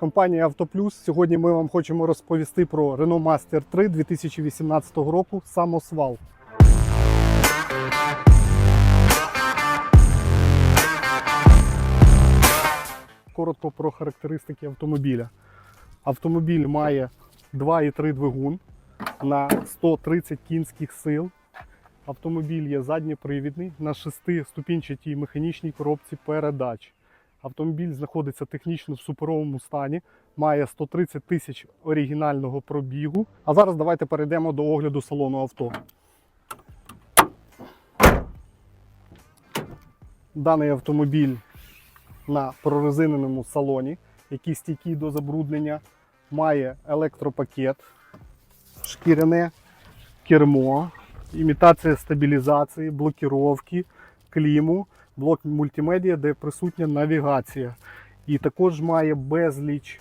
Компанія Автоплюс. Сьогодні ми вам хочемо розповісти про Renault Master 3 2018 року самосвал. Коротко про характеристики автомобіля. Автомобіль має 2,3 двигун на 130 кінських сил. Автомобіль є задньопривідний на 6-ступінчатій механічній коробці передач. Автомобіль знаходиться технічно в суперовому стані, має 130 тисяч оригінального пробігу. А зараз давайте перейдемо до огляду салону авто. Даний автомобіль на прорезиненому салоні, який стійкий до забруднення, має електропакет, шкіряне кермо, імітація стабілізації, блокіровки, кліму, блок мультимедіа, де присутня навігація. І також має безліч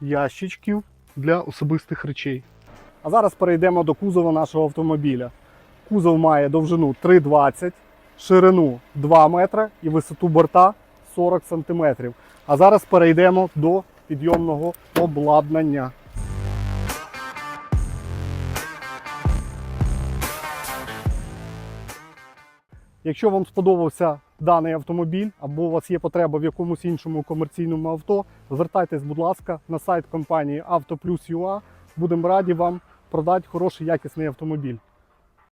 ящичків для особистих речей. А зараз перейдемо до кузова нашого автомобіля. Кузов має довжину 3,20, ширину 2 метри і висоту борта 40 см. А зараз перейдемо до підйомного обладнання. Якщо вам сподобався даний автомобіль або у вас є потреба в якомусь іншому комерційному авто, звертайтесь, будь ласка, на сайт компанії AutoPlus.ua. Будемо раді вам продати хороший якісний автомобіль.